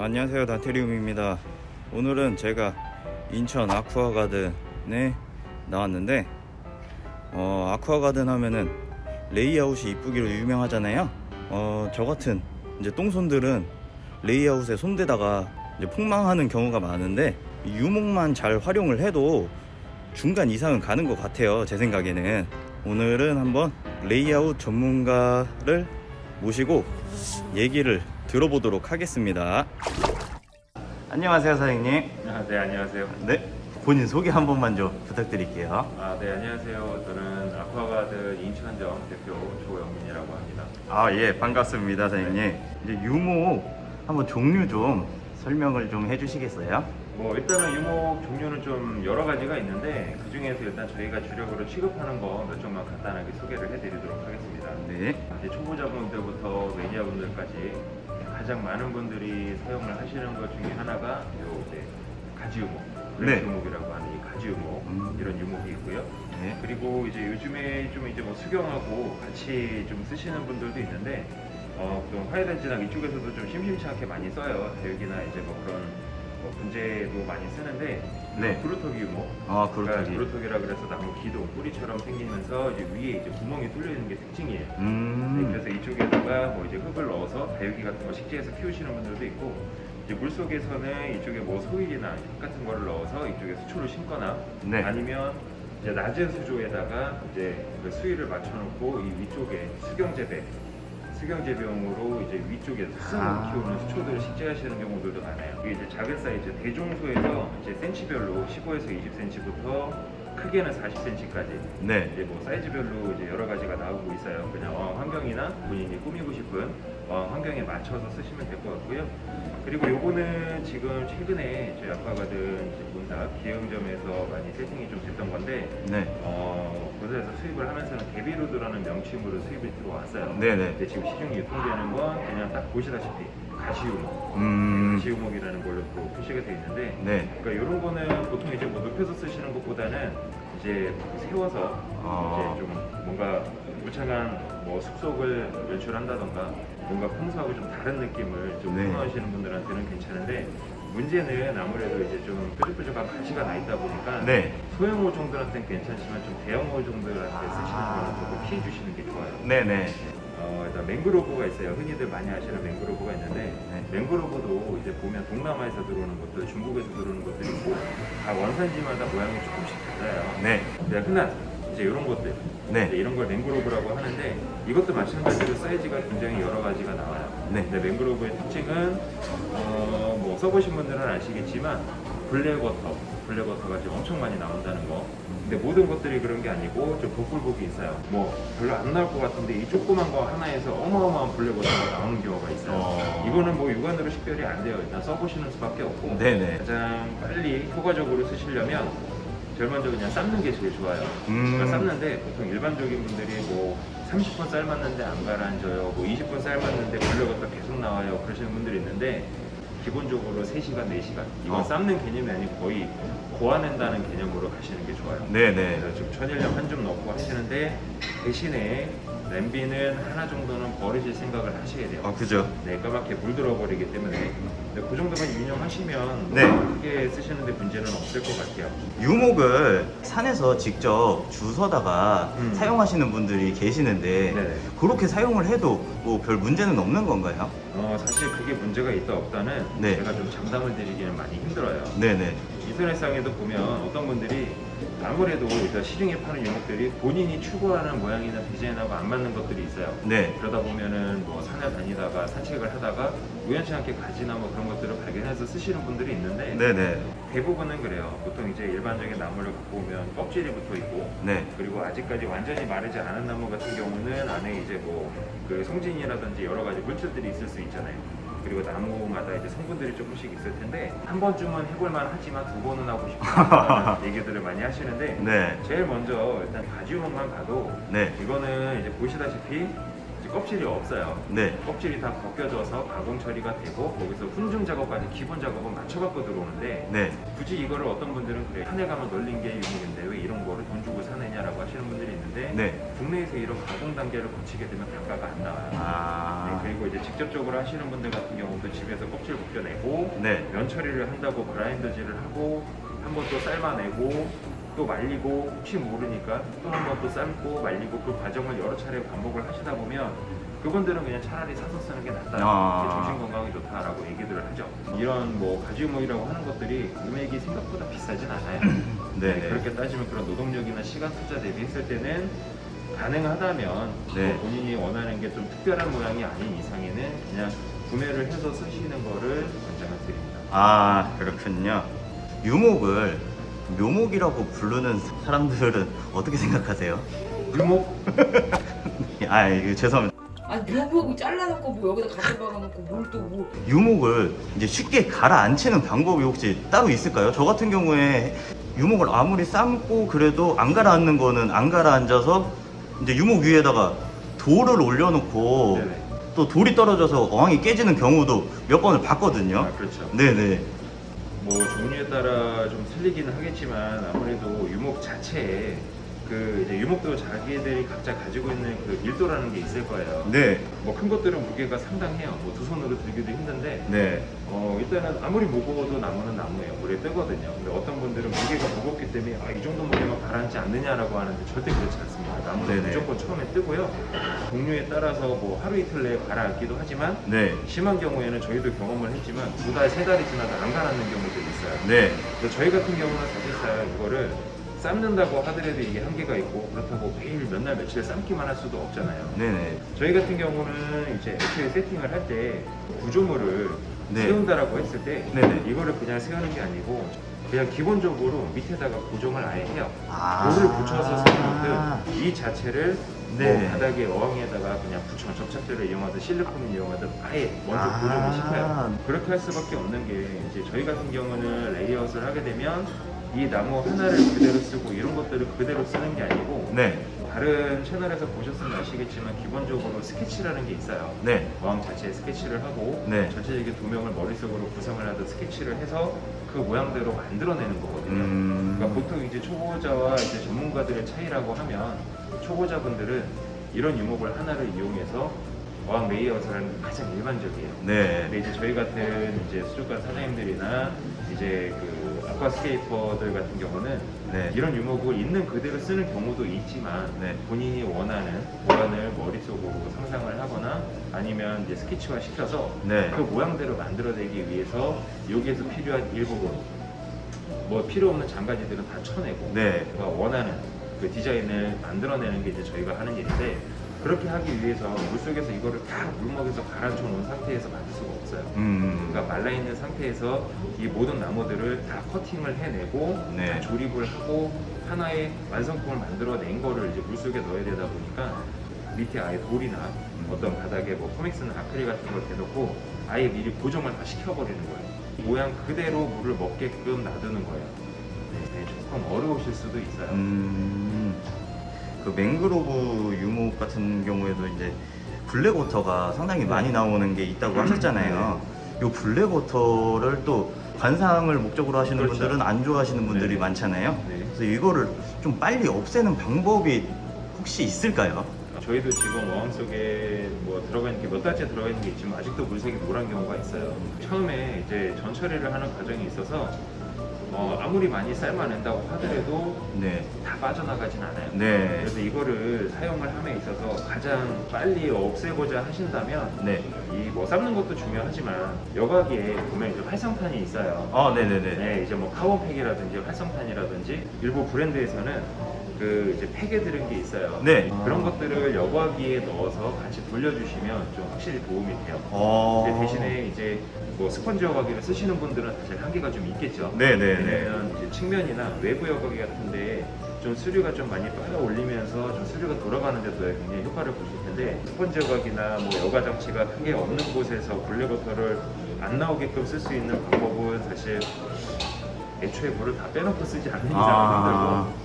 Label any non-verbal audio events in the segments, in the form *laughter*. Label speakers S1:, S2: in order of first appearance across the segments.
S1: 안녕하세요 다테리움입니다. 오늘은 제가 인천 아쿠아가든에 나왔는데 어, 아쿠아가든 하면은 레이아웃이 이쁘기로 유명하잖아요. 어, 저 같은 이제 똥손들은 레이아웃에 손대다가 이제 폭망하는 경우가 많은데 이 유목만 잘 활용을 해도 중간 이상은 가는 것 같아요 제 생각에는. 오늘은 한번 레이아웃 전문가를 모시고 얘기를 들어보도록 하겠습니다 안녕하세요 사장님
S2: 아, 네, 안녕하세요.
S1: 네 본인 소개 한 번만 좀 부탁드릴게요
S2: 아, 네, 안녕하세요. 저는 아쿠아가든 인천점 대표 조영민이라고 합니다.
S1: 아 예 반갑습니다 사장님 이제 유목 한번 종류 좀 설명을 좀 해주시겠어요?
S2: 뭐 일단은 유목 종류는 좀 여러 가지가 있는데 그 중에서 일단 저희가 주력으로 취급하는 거 몇 종만 간단하게 소개를 해드리도록 하겠습니다.
S1: 네
S2: 이제 초보자분들부터 매니아분들까지 가장 많은 분들이 사용을 하시는 것 중에 하나가 요 이제 가지 유목,
S1: 네.
S2: 유목이라고 하는 이 가지 유목
S1: 음.
S2: 이런 유목이 있고요.
S1: 네.
S2: 그리고 이제 요즘에 좀 이제 뭐 수경하고 같이 좀 쓰시는 분들도 있는데 어, 좀 화해단지나 이쪽에서도 좀 심심치 않게 많이 써요. 다육이나 이제 뭐 그런 뭐 분재도 많이 쓰는데
S1: 네.
S2: 브루토기 유목.
S1: 아
S2: 그러니까
S1: 그렇게
S2: 브루토기라 그래서 나무 기둥 뿌리처럼 생기면서 이제 위에 이제 구멍이 뚫려 있는 게 특징이에요. 네,
S1: 음
S2: 그래서 이쪽에다가 뭐 이제 흙을 넣어서 다육이 같은 거 식재해서 키우시는 분들도 있고 이제 물 속에서는 이쪽에 뭐 소일이나 흙 같은 거를 넣어서 이쪽에 수초를 심거나
S1: 네.
S2: 아니면 이제 낮은 수조에다가 이제 그 수위를 맞춰놓고 이 위쪽에 수경재배 수경재배용으로 이제 위쪽에 수성을
S1: 아.
S2: 키우는 수초들을 식재하시는 경우들도 많아요. 이게 이제 작은 사이즈 대종소에서 이제 센치별로 15에서 20cm부터 크게는 40cm까지
S1: 네.
S2: 이제 뭐 사이즈별로 이제 여러 가지가 나오고 있어요. 그냥 어항 환경이나 본인이 꾸미고 싶은 어항 환경에 맞춰서 쓰시면 될 것 같고요. 그리고 요거는 지금 최근에 저희 아빠가든 이제 본사 기흥점에서 많이 세팅이 좀 됐던 건데
S1: 네.
S2: 어, 본사에서 수입을 하면서는 데비로드라는 명칭으로 수입이 들어왔어요.
S1: 네네.
S2: 근데 지금 시중에 유통되는 건 그냥 딱 보시다시피 가시우목,
S1: 음.
S2: 가시우목이라는 걸로 또 표시가 되어 있는데
S1: 네.
S2: 그러니까 이런 거는 보통 이제 뭐 높여서 쓰시는 것보다는 이제 세워서
S1: 아.
S2: 이제 좀 뭔가 우창한 뭐 숲속을 연출한다던가 뭔가 평소하고 좀 다른 느낌을 좀
S1: 네.
S2: 선호하시는 분들한테는 괜찮은데 문제는 아무래도 이제 좀 뾰족뾰족한 가시가 나 있다 보니까
S1: 네.
S2: 소형 어종들한테는 괜찮지만 좀 대형 어종들한테 쓰시는 거는 조금 피해 주시는 게 좋아요.
S1: 네네.
S2: 어, 일단 맹그로브가 있어요. 흔히들 많이 아시는 맹그로브가 있는데
S1: 네.
S2: 맹그로브도 이제 보면 동남아에서 들어오는 것들, 중국에서 들어오는 것들이 있고 다 원산지마다 모양이 조금씩 달라요.
S1: 네.
S2: 그냥 흔한 이제 이런 것들,
S1: 네.
S2: 이제 이런 걸 맹그로브라고 하는데 이것도 마찬가지로 사이즈가 굉장히 여러 가지가 나와요.
S1: 네.
S2: 근데 맹그로브의 특징은 어, 뭐 써보신 분들은 아시겠지만 블랙워터, 블랙워터가 지금 엄청 많이 나온다는 거. 근데 모든 것들이 그런 게 아니고 좀 복불복이 있어요. 뭐 별로 안 나올 것 같은데 이 조그만 거 하나에서 어마어마한 블랙워터가 나오는 경우가 있어요.
S1: 어.
S2: 이거는 뭐 육안으로 식별이 안 돼요. 일단 써보시는 수밖에 없고
S1: 네네.
S2: 가장 빨리 효과적으로 쓰시려면 제일 먼저 그냥 삶는 게 제일 좋아요.
S1: 음.
S2: 그러니까 삶는데 보통 일반적인 분들이 뭐 30분 삶았는데 안 가라앉아요. 뭐 20분 삶았는데 블랙워터 계속 나와요. 그러시는 분들이 있는데 기본적으로 3시간, 4시간 이건
S1: 어.
S2: 삶는 개념이 아니고 거의 고아낸다는 개념으로 가시는 게 좋아요.
S1: 네네.
S2: 그래서 지금 천일염 한 줌 넣고 하시는데 대신에 냄비는 하나 정도는 버리실 생각을 하셔야 돼요.
S1: 아 그죠.
S2: 네, 까맣게 물들어 버리기 때문에 근데 그 정도만 유념하시면
S1: 네.
S2: 크게 쓰시는데 문제는 없을 것 같아요.
S1: 유목을 산에서 직접 주워다가
S2: 음.
S1: 사용하시는 분들이 계시는데
S2: 네네.
S1: 그렇게 사용을 해도 뭐 별 문제는 없는 건가요?
S2: 어, 사실 그게 문제가 있다 없다는
S1: 네.
S2: 제가 좀 장담을 드리기는 많이 힘들어요.
S1: 네네.
S2: 인터넷상에도 보면 어떤 분들이 아무래도 일단 시중에 파는 유목들이 본인이 추구하는 모양이나 디자인하고 안 맞는 것들이 있어요.
S1: 네.
S2: 그러다 보면은 뭐 산에 다니다가 산책을 하다가 우연치 않게 가지나 뭐 그런 것들을 발견해서 쓰시는 분들이 있는데
S1: 네네.
S2: 대부분은 그래요. 보통 이제 일반적인 나무를 갖고 오면 껍질이 붙어 있고
S1: 네.
S2: 그리고 아직까지 완전히 마르지 않은 나무 같은 경우는 안에 이제 뭐그 송진이라든지 여러 가지 물질들이 있을 수 있잖아요. 그리고 나무마다 이제 성분들이 조금씩 있을 텐데 한 번쯤은 해볼만 하지만 두 번은 하고 싶다는 *laughs* 얘기들을 많이 하시는데
S1: 네.
S2: 제일 먼저 일단 가지우목만 봐도
S1: 네.
S2: 이거는 이제 보시다시피 이제 껍질이 없어요.
S1: 네.
S2: 껍질이 다 벗겨져서 가공 처리가 되고 거기서 훈증 작업까지 기본 작업은 맞춰갖고 들어오는데
S1: 네.
S2: 굳이 이거를 어떤 분들은 그래 산에 가면 널린 게 유목인데 왜 이런 거를 돈 주고 사느냐라고 하시는 분들이 있는데
S1: 네.
S2: 국내에서 이런 가공 단계를 거치게 되면 단가가 안 나와요.
S1: 아.
S2: 네, 그리고 이제 직접적으로 하시는 분들 같은 경우도 집에서 껍질 벗겨내고
S1: 네.
S2: 면 처리를 한다고 그라인더질을 하고 한 번 또 삶아내고 또 말리고 혹시 모르니까 또 한 번 또 삶고 말리고 그 과정을 여러 차례 반복을 하시다 보면 그분들은 그냥 차라리 사서 쓰는 게 낫다.
S1: 아.
S2: 정신 건강에 좋다라고 얘기들을 하죠. 이런 뭐 가지유목이라고 하는 것들이 금액이 생각보다 비싸진 않아요. *clears throat*
S1: 네.
S2: 네, 그렇게 따지면 그런 노동력이나 시간 투자 대비했을 때는 가능하다면
S1: 네.
S2: 뭐 본인이 원하는 게 좀 특별한 모양이 아닌 이상에는 그냥 구매를 해서 쓰시는 거를 권장을 드립니다.
S1: 아 그렇군요. 유목을 묘목이라고 부르는 사람들은 어떻게 생각하세요?
S2: 유목 *laughs*
S1: 아 이거 죄송합니다.
S3: 아니 묘목을 잘라놓고 뭐 여기다 갖다 박아놓고 뭘 또 뭐.
S1: 유목을 이제 쉽게 가라앉히는 방법이 혹시 따로 있을까요? 저 같은 경우에 유목을 아무리 삶고 그래도 안 가라앉는 거는 안 가라앉아서 이제 유목 위에다가 돌을 올려놓고
S2: 네네.
S1: 또 돌이 떨어져서 어항이 깨지는 경우도 몇 번을 봤거든요.
S2: 아, 그렇죠.
S1: 네네.
S2: 뭐 종류에 따라 좀 틀리기는 하겠지만 아무래도 유목 자체에 그 이제 유목도 자기들이 각자 가지고 있는 그 밀도라는 게 있을 거예요.
S1: 네.
S2: 뭐 큰 것들은 무게가 상당해요. 뭐 두 손으로 들기도 힘든데
S1: 네.
S2: 어 일단은 아무리 무거워도 나무는 나무예요. 물에 뜨거든요. 근데 어떤 분들은 무게가 무겁기 때문에 아 이 정도 무게면 가라앉지 않느냐라고 하는데 절대 그렇지 않습니다. 나무는
S1: 네네.
S2: 무조건 처음에 뜨고요. 종류에 따라서 뭐 하루 이틀 내에 가라앉기도 하지만
S1: 네.
S2: 심한 경우에는 저희도 경험을 했지만 두 달, 세 달이 지나도 안 가라앉는 경우도 있어요.
S1: 네.
S2: 저희 같은 경우는 사실상 이거를 삶는다고 하더라도 이게 한계가 있고 그렇다고 매일 몇 날 며칠 삶기만 할 수도 없잖아요.
S1: 네네.
S2: 저희 같은 경우는 이제 애초에 세팅을 할 때 구조물을
S1: 네.
S2: 세운다라고 했을 때
S1: 네네.
S2: 이거를 그냥 세우는 게 아니고 그냥 기본적으로 밑에다가 고정을 아예 해요.
S1: 아.
S2: 돌을 붙여서 세우는 듯이 자체를
S1: 네.
S2: 뭐 바닥에 어항에다가 그냥 붙여 접착제를 이용하든 실리콘을 이용하든 아예 먼저
S1: 아.
S2: 고정을 시켜요. 그렇게 할 수밖에 없는 게 이제 저희 같은 경우는 레이아웃을 하게 되면 이 나무 하나를 그대로 쓰고 이런 것들을 그대로 쓰는 게 아니고
S1: 네.
S2: 다른 채널에서 보셨으면 아시겠지만 기본적으로 스케치라는 게 있어요.
S1: 네.
S2: 어항 자체에 스케치를 하고
S1: 네.
S2: 전체적인 도명을 머릿속으로 구성을 하듯 스케치를 해서 그 모양대로 만들어내는 거거든요.
S1: 음.
S2: 그러니까 보통 이제 초보자와 이제 전문가들의 차이라고 하면 초보자분들은 이런 유목을 하나를 이용해서 어항 하는 게 가장 일반적이에요.
S1: 네.
S2: 근데 이제 저희 같은 이제 수족관 사장님들이나 이제 그 아쿠아스케이퍼들 같은 경우는
S1: 네.
S2: 이런 유목을 있는 그대로 쓰는 경우도 있지만
S1: 네.
S2: 본인이 원하는 모양을 머릿속으로 상상을 하거나 아니면 이제 스케치화 시켜서
S1: 네.
S2: 그 모양대로 만들어내기 위해서 여기에서 필요한 일부분 뭐 필요 없는 장가지들은 다 쳐내고
S1: 네.
S2: 원하는 그 디자인을 만들어내는 게 이제 저희가 하는 일인데 그렇게 하기 위해서 물속에서 이거를 다 물먹에서 가라앉혀 놓은 상태에서 만들 수가 없어요.
S1: 음.
S2: 그러니까 말라 있는 상태에서 이 모든 나무들을 다 커팅을 해내고
S1: 네.
S2: 다 조립을 하고 하나의 완성품을 만들어낸 거를 이제 물속에 넣어야 되다 보니까 밑에 아예 돌이나 어떤 바닥에 뭐 코믹스나 아크릴 같은 걸 대놓고 아예 미리 고정을 다 시켜버리는 거예요. 모양 그대로 물을 먹게끔 놔두는 거예요. 네, 네, 조금 어려우실 수도 있어요.
S1: 음. 그 맹그로브 유목 같은 경우에도 이제 블랙워터가 상당히
S2: 네.
S1: 많이 나오는 게 있다고 하셨잖아요. 요 블랙워터를 또 관상을 목적으로 하시는
S2: 그렇죠.
S1: 분들은 안 좋아하시는 분들이
S2: 네.
S1: 많잖아요.
S2: 네.
S1: 그래서 이거를 좀 빨리 없애는 방법이 혹시 있을까요?
S2: 저희도 지금 어항 속에 뭐 들어가 있는 게 몇 달째 들어가 있는 게 있지만 아직도 물색이 노란 경우가 있어요. 처음에 이제 전 처리를 하는 과정이 있어서 어, 아무리 많이 삶아낸다고 하더라도
S1: 네.
S2: 다 빠져나가진 않아요.
S1: 네.
S2: 그래서 이거를 사용을 함에 있어서 가장 빨리 없애고자 하신다면
S1: 네.
S2: 이 뭐 삶는 것도 중요하지만 여과기에 보면 이제 활성탄이 있어요.
S1: 아, 네네네.
S2: 네, 이제 뭐 카본팩이라든지 활성탄이라든지 일부 브랜드에서는 그 이제 팩에 들은 게 있어요.
S1: 네.
S2: 그런 것들을 여과기에 넣어서 같이 돌려주시면 좀 확실히 도움이 돼요.
S1: 어.
S2: 근데 대신에 이제 뭐 스펀지 여과기를 쓰시는 분들은 사실 한계가 좀 있겠죠.
S1: 네네네.
S2: 왜냐면 이제 측면이나 외부 여과기 같은데 좀 수류가 좀 많이 빨아 올리면서 좀 수류가 돌아가는 데도 굉장히 효과를 보실 텐데 스펀지 여과기나 뭐 여과 장치가 크게 없는 곳에서 블랙워터를 안 나오게끔 쓸 수 있는 방법은 사실 애초에 물을 다 빼놓고 쓰지 않는 이상은
S1: 아.
S2: 힘들고 네, 그게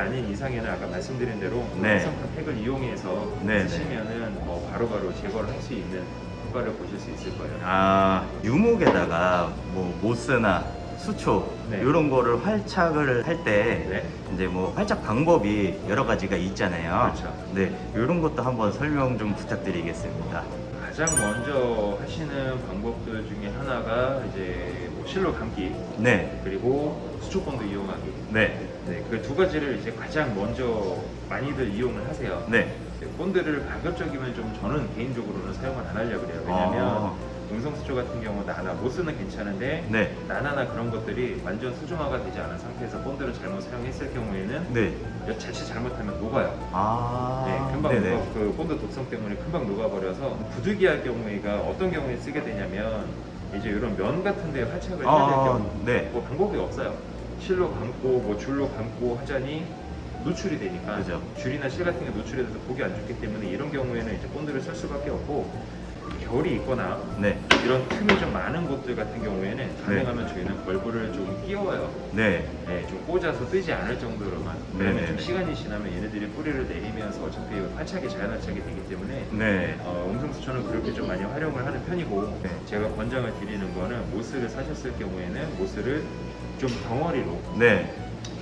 S2: 아닌 이상에는 아까 말씀드린 대로
S1: 네.
S2: 활성탄 팩을 이용해서
S1: 네, 네.
S2: 쓰시면은 뭐 바로바로 제거를 할 수 있는 효과를 보실 수 있을 거예요.
S1: 아, 유목에다가 뭐 모스나 수초
S2: 네.
S1: 이런 거를 활착을 할 때
S2: 네.
S1: 이제 뭐 활착 방법이 여러 가지가 있잖아요.
S2: 그렇죠.
S1: 네, 이런 것도 한번 설명 좀 부탁드리겠습니다.
S2: 가장 먼저 하시는 방법들 중에 하나가 이제 뭐 실로 감기
S1: 네.
S2: 그리고 수초본드 이용하기.
S1: 네.
S2: 네, 그 두 가지를 이제 가장 먼저 많이들 이용을 하세요.
S1: 네.
S2: 네, 본드를 가급적이면 좀 저는 개인적으로는 사용을 안 하려고 그래요. 왜냐면
S1: 아.
S2: 음성수초 같은 경우 나나 못 쓰는 괜찮은데
S1: 네.
S2: 나나나 그런 것들이 완전 수중화가 되지 않은 상태에서 본드를 잘못 사용했을 경우에는
S1: 네.
S2: 자칫 잘못하면 녹아요.
S1: 아.
S2: 네, 금방
S1: 네네.
S2: 녹아, 그 본드 독성 때문에 금방 녹아버려서 부득이할 경우에가 어떤 경우에 쓰게 되냐면 이제 이런 면 같은 데 활착을 해야 될
S1: 아,
S2: 경우
S1: 네.
S2: 뭐 방법이 없어요. 실로 감고 뭐 줄로 감고 하자니 노출이 되니까
S1: 그죠.
S2: 줄이나 실 같은 게 노출이 돼서 보기 안 좋기 때문에 이런 경우에는 이제 본드를 쓸 수밖에 없고 결이 있거나
S1: 네.
S2: 이런 틈이 좀 많은 곳들 같은 경우에는 가능하면 저희는 벌브를 좀 끼워요.
S1: 네.
S2: 네, 좀 꽂아서 뜨지 않을 정도로만.
S1: 네네네.
S2: 그러면 좀 시간이 지나면 얘네들이 뿌리를 내리면서 어차피 활착이 자연 활착이 되기 때문에
S1: 네.
S2: 어, 음성수초는 그렇게 좀 많이 활용을 하는 편이고
S1: 네.
S2: 제가 권장을 드리는 거는 모스를 사셨을 경우에는 모스를 좀 덩어리로
S1: 네.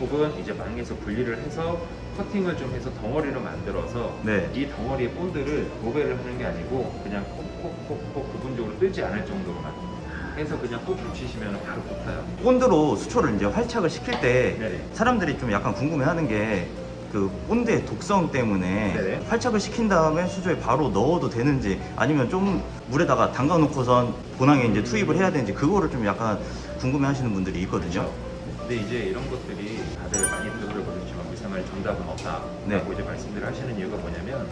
S2: 혹은 이제 망에서 분리를 해서 커팅을 좀 해서 덩어리로 만들어서
S1: 네.
S2: 이 덩어리의 본드를 도배를 하는 게 아니고 그냥 콕콕콕콕 부분적으로 뜨지 않을 정도로만 해서 그냥 꼭 붙이시면 바로 붙어요.
S1: 본드로 수초를 이제 활착을 시킬 때
S2: 네네.
S1: 사람들이 좀 약간 궁금해하는 게 그 본드의 독성 때문에
S2: 네네.
S1: 활착을 시킨 다음에 수조에 바로 넣어도 되는지 아니면 좀 물에다가 담가 놓고선 본항에 이제 투입을 해야 되는지 그거를 좀 약간 궁금해하시는 분들이 있거든요.
S2: 근데 이제 이런 것들이 다들 많이 들어보셨지만 우리 생활에 정답은 없다라고
S1: 네.
S2: 이제 말씀들을 하시는 이유가 뭐냐면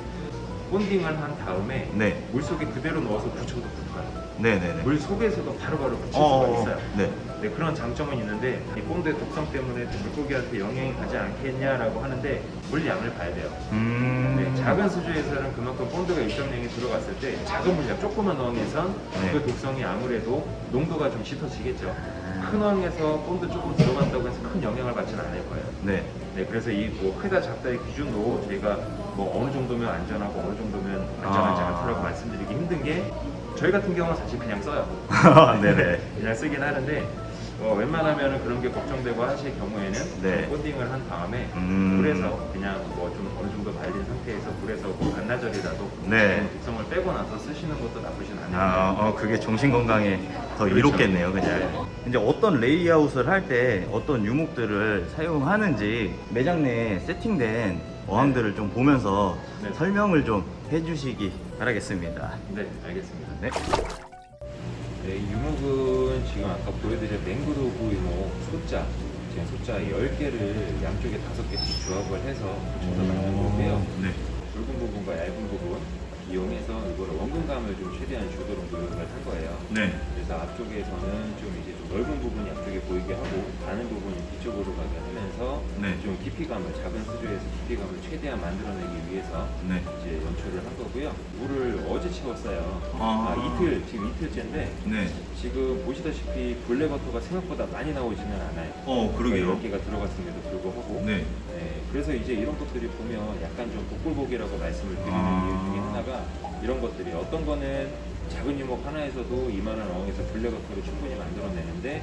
S2: 본딩을 한 다음에
S1: 네.
S2: 물 속에 그대로 넣어서 붙여도 붙어요.
S1: 네네네.
S2: 물 속에서도 바로바로 붙일
S1: 어,
S2: 수가 있어요.
S1: 네.
S2: 네, 그런 장점은 있는데 이 본드의 독성 때문에 물고기한테 영향이 가지 않겠냐라고 하는데 물량을 봐야 돼요.
S1: 음.
S2: 네, 작은 수조에서는 그만큼 본드가 일정량이 들어갔을 때 작은 물량 조그만 어항에선
S1: 네.
S2: 그 독성이 아무래도 농도가 좀 짙어지겠죠. 큰 어항에서 본드 조금 들어간다고 해서 큰 영향을 받지는 않을 거예요.
S1: 네.
S2: 네, 그래서 이 뭐 크다 작다의 기준도 저희가 뭐 어느 정도면 안전하고 어느 정도면 안전하지
S1: 아.
S2: 않다라고 말씀드리기 힘든 게 저희 같은 경우는 사실 그냥 써요. *laughs*
S1: 네네.
S2: 그냥 쓰긴 하는데 어, 웬만하면 그런 게 걱정되고 하실 경우에는
S1: 네.
S2: 코딩을 한 다음에
S1: 음.
S2: 물에서 그냥 뭐 좀 어느 정도 말린 상태에서 물에서 뭐 반나절이라도
S1: 네.
S2: 독성을 빼고 나서 쓰시는 것도 나쁘진 않아요.
S1: 아, 어, 그게 정신 건강에 더
S2: 그렇죠.
S1: 이롭겠네요, 그냥.
S2: 네.
S1: 이제 어떤 레이아웃을 할 때 어떤 유목들을 사용하는지 매장 내에 세팅된 어항들을 좀 보면서
S2: 네.
S1: 설명을 좀 해주시기 바라겠습니다.
S2: 네, 알겠습니다.
S1: 네.
S2: 네, 이 유목은 지금 아까 보여드린 맹그로브 유목 소자, 지금 소자 10개를 양쪽에 5개씩 조합을 해서 붙여서 만든 거고요.
S1: 네.
S2: 굵은 부분과 얇은 부분 이용해서 이걸 원근감을 좀 최대한 주도록 노력을 한 거예요.
S1: 네.
S2: 그래서 앞쪽에서는 좀 이제 좀 넓은 부분이 앞쪽에 보이게 하고 가는 부분이 뒤쪽으로 가게 하면서
S1: 네.
S2: 좀 깊이감을 작은 수조에서 깊이감을 최대한 만들어내기 위해서
S1: 네.
S2: 이제 연출을 한 거고요. 물을 어제 채웠어요.
S1: 아.
S2: 아, 이틀 지금 이틀째인데
S1: 네.
S2: 지금 보시다시피 블랙워터가 생각보다 많이 나오지는 않아요.
S1: 어, 그러게요.
S2: 연기가 들어갔음에도 불구하고
S1: 네.
S2: 네, 그래서 이제 이런 것들이 보면 약간 좀 복불복이라고 말씀을 드리는
S1: 아.
S2: 이유 중에 하나가 이런 것들이 어떤 거는 작은 유목 하나에서도 이만한 어항에서 블랙워터를 충분히 만들어내는데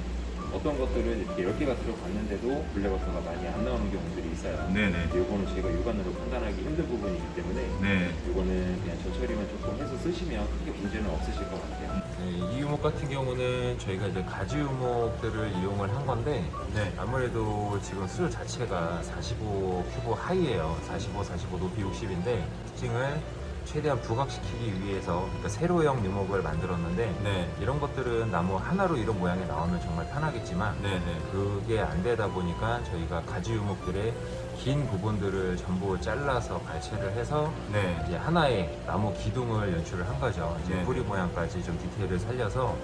S2: 어떤 것들은 이렇게 10개가 들어갔는데도 블랙워터가 많이 안 나오는 경우들이 있어요.
S1: 네네.
S2: 요거는 제가 육안으로 판단하기 힘든 부분이기 때문에
S1: 네.
S2: 요거는 그냥 저처리만 조금 해서 쓰시면 크게 문제는 없으실 것 같아요. 네, 이 유목 같은 경우는 저희가 이제 가지 유목들을 이용을 한 건데
S1: 네.
S2: 아무래도 지금 수조 자체가 45 큐브 하이에요. 45, 45 높이 60인데 특징을 최대한 부각시키기 위해서 그러니까 세로형 유목을 만들었는데
S1: 네.
S2: 이런 것들은 나무 하나로 이런 모양이 나오면 정말 편하겠지만
S1: 네네.
S2: 그게 안 되다 보니까 저희가 가지 유목들의 긴 부분들을 전부 잘라서 발췌를 해서
S1: 네.
S2: 이제 하나의 나무 기둥을 연출을 한 거죠. 이제
S1: 네.
S2: 뿌리 모양까지 좀 디테일을 살려서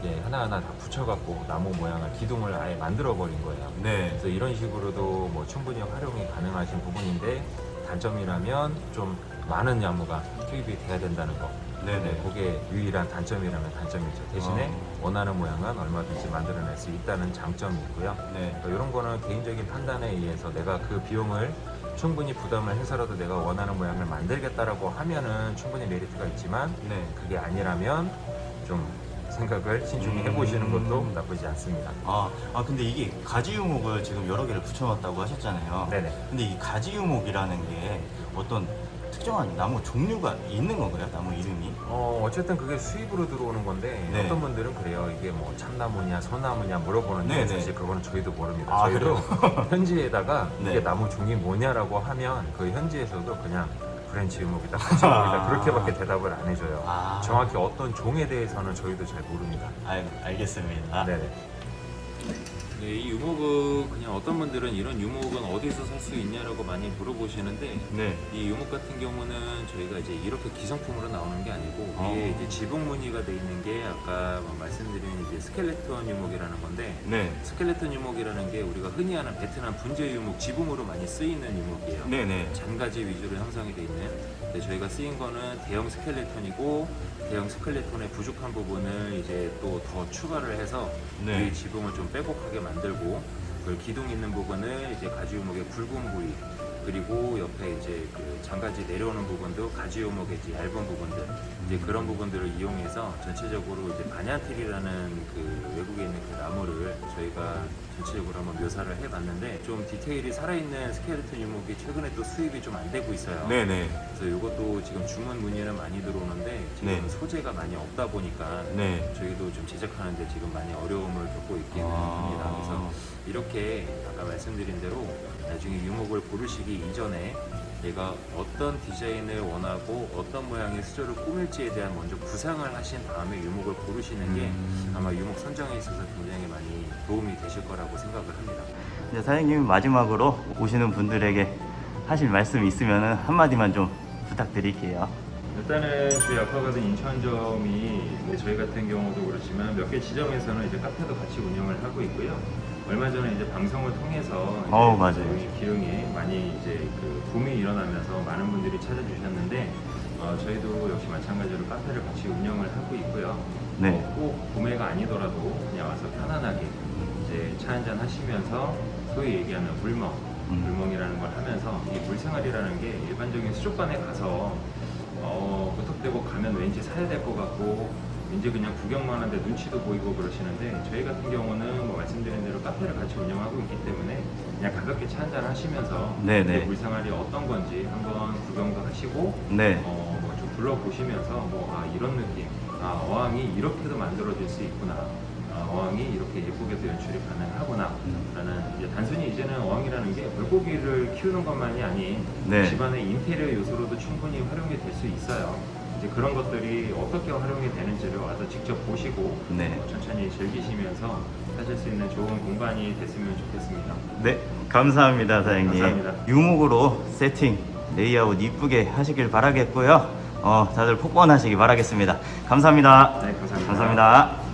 S2: 이제 하나하나 다 붙여갖고 나무 모양을 기둥을 아예 만들어 버린 거예요.
S1: 네.
S2: 그래서 이런 식으로도 뭐 충분히 활용이 가능하신 부분인데 단점이라면 좀 많은 나무가 투입이 돼야 된다는 거.
S1: 네네.
S2: 네, 그게 유일한 단점이라면 단점이죠. 대신에
S1: 아.
S2: 원하는 모양은 얼마든지 만들어낼 수 있다는 장점이 있고요.
S1: 네.
S2: 이런 거는 개인적인 판단에 의해서 내가 그 비용을 충분히 부담을 해서라도 내가 원하는 모양을 만들겠다라고 하면은 충분히 메리트가 있지만
S1: 네.
S2: 그게 아니라면 좀 생각을 신중히
S1: 음.
S2: 해보시는 것도 나쁘지 않습니다.
S1: 아, 아 근데 이게 가지 유목을 지금 여러 개를 붙여놨다고 하셨잖아요.
S2: 네네.
S1: 근데 이 가지 유목이라는 게 어떤 특정한 나무 종류가 있는 건가요? 나무 이름이?
S2: 어, 어쨌든 그게 수입으로 들어오는 건데
S1: 네.
S2: 어떤 분들은 그래요. 이게 뭐 참나무냐 소나무냐 물어보는데
S1: 네, 네.
S2: 사실 그거는 저희도 모릅니다.
S1: 아,
S2: 저희도 *laughs* 현지에다가
S1: 네.
S2: 이게 나무 종이 뭐냐라고 하면 그 현지에서도 그냥 프렌치 유목이다, 같이 유목이다 그렇게밖에 대답을 안 해줘요.
S1: 아.
S2: 정확히 어떤 종에 대해서는 저희도 잘 모릅니다.
S1: 알, 알겠습니다.
S2: 네네. 네, 이 유목은 그냥 어떤 분들은 이런 유목은 어디서 살 수 있냐라고 많이 물어보시는데
S1: 네.
S2: 이 유목 같은 경우는 저희가 이제 이렇게 기성품으로 나오는 게 아니고
S1: 어.
S2: 이게 이제 지붕 무늬가 돼 있는 게 아까 뭐 말씀드린 이제 스켈레톤 유목이라는 건데
S1: 네.
S2: 스켈레톤 유목이라는 게 우리가 흔히 하는 베트남 분재 유목 지붕으로 많이 쓰이는 유목이에요.
S1: 네네.
S2: 잔가지 위주로 형성이 돼 있는 근데 저희가 쓰인 거는 대형 스켈레톤이고 대형 스켈레톤의 부족한 부분을 이제 또 더 추가를 해서
S1: 네.
S2: 이 지붕을 좀 빼곡하게 만들고 그 기둥 있는 부분을 이제 가지 유목의 굵은 부위 그리고 옆에 이제 그 장가지 내려오는 부분도 가지 유목의 이제 얇은 부분들 이제 그런 부분들을 이용해서 전체적으로 이제 바냐틸이라는 그 외국에 있는 그 나무를 저희가 전체적으로 한번 묘사를 해봤는데 좀 디테일이 살아있는 스켈레톤 유목이 최근에 또 수입이 좀 안 되고 있어요.
S1: 네네.
S2: 그래서 이것도 지금 주문 문의는 많이 들어오는데 지금
S1: 네.
S2: 소재가 많이 없다 보니까
S1: 네.
S2: 저희도 좀 제작하는데 지금 많이 어려움을 겪고 있기는
S1: 아.
S2: 합니다. 그래서 이렇게 아까 말씀드린 대로 나중에 유목을 고르시기 이전에 내가 어떤 디자인을 원하고 어떤 모양의 수조를 꾸밀지에 대한 먼저 구상을 하신 다음에 유목을 고르시는 게
S1: 음.
S2: 아마 유목 선정에 있어서 굉장히 많이 도움이 되실 거라고 생각을 합니다.
S1: 이제 사장님 마지막으로 오시는 분들에게 하실 말씀 있으면 한마디만 좀 부탁드릴게요.
S2: 일단은 저희 아쿠아가든 인천점이 네, 저희 같은 경우도 그렇지만 몇 개 지점에서는 이제 카페도 같이 운영을 하고 있고요. 얼마 전에 이제 방송을 통해서 이제
S1: 어우, 맞아요.
S2: 기흥에 많이 이제 그 붐이 일어나면서 많은 분들이 찾아주셨는데 어, 저희도 역시 마찬가지로 카페를 같이 운영을 하고 있고요.
S1: 네.
S2: 어, 꼭 구매가 아니더라도 그냥 와서 편안하게 이제 차 한잔 하시면서 소위 얘기하는 물멍,
S1: 음.
S2: 물멍이라는 걸 하면서 이 물생활이라는 게 일반적인 수족관에 가서 어, 무턱대고 가면 왠지 사야 될 것 같고 왠지 그냥 구경만 하는데 눈치도 보이고 그러시는데 저희 같은 경우는 뭐 말씀드린 대로 카페를 같이 운영하고 있기 때문에 그냥 가볍게 차 한잔 하시면서
S1: 네네.
S2: 이제 물생활이 어떤 건지 한번 구경도 하시고
S1: 네.
S2: 어, 뭐 좀 둘러보시면서 뭐, 아, 이런 느낌. 아, 어항이 이렇게도 만들어질 수 있구나. 아, 어항이 이렇게 예쁘게도 연출이 가능하구나. 라는 이제 단순히 이제는 어항이라는 게 물고기를 키우는 것만이 아닌
S1: 네.
S2: 집안의 인테리어 요소로도 충분히 활용이 될 수 있어요. 이제 그런 것들이 어떻게 활용이 되는지를 와서 직접 보시고
S1: 네.
S2: 어, 천천히 즐기시면서 하실 수 있는 좋은 공간이 됐으면 좋겠습니다.
S1: 네. 감사합니다, 사장님.
S2: 감사합니다.
S1: 유목으로 세팅, 레이아웃 이쁘게 하시길 바라겠고요. 어, 다들 폭번하시기 바라겠습니다. 감사합니다.
S2: 네, 감사합니다.
S1: 감사합니다.